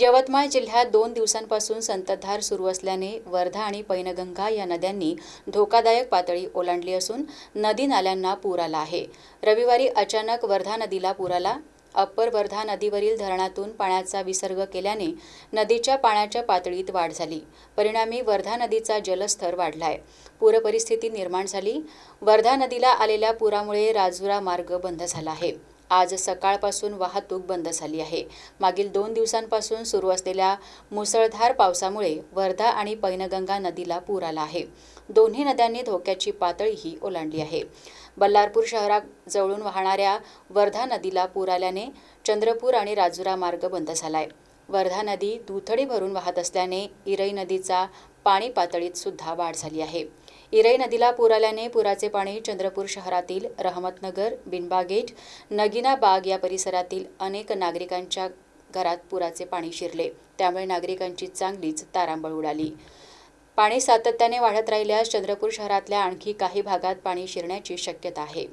यवतमाळ जिल्ह्यात दोन दिवसांपासून संततधार सुरू असल्याने वर्धा आणि पैनगंगा या नद्यांनी धोकादायक पातळी ओलांडली असून नदी नाल्यांना पूर आला आहे. रविवारी अचानक वर्धा नदीला पूर आला. अप्पर वर्धा नदीवरील धरणातून पाण्याचा विसर्ग केल्याने नदीच्या पाण्याच्या पातळीत वाढ झाली. परिणामी वर्धा नदीचा जलस्तर वाढलाय. पूरपरिस्थिती निर्माण झाली. वर्धा नदीला आलेल्या पुरामुळे राजुरा मार्ग बंद झाला आहे. आज सकाळपासून वाहतूक बंद झाली आहे. मागील दोन दिवसांपासून सुरू असलेल्या मुसळधार पावसामुळे वर्धा आणि पैनगंगा नदीला पूर आला आहे. दोन्ही नद्यांनी धोक्याची पातळीही ओलांडली आहे. बल्लारपूर शहराजवळून वाहणाऱ्या वर्धा नदीला पूर आल्याने चंद्रपूर आणि राजुरा मार्ग बंद झाला आहे वर्धा नदी दुथडी भरून वाहत असल्याने इरई नदीचा पाणी पातळीत सुद्धा वाढ झाली आहे. इरई नदीला पूर आल्याने पुराचे पाणी चंद्रपूर शहरातील रहमतनगर बिनबागेट नगिना बाग या परिसरातील अनेक नागरिकांच्या घरात पुराचे पाणी शिरले. त्यामुळे नागरिकांची चांगलीच तारांबळ उडाली. पाणी सातत्याने वाढत राहिल्यास चंद्रपूर शहरातल्या आणखी काही भागात पाणी शिरण्याची शक्यता आहे.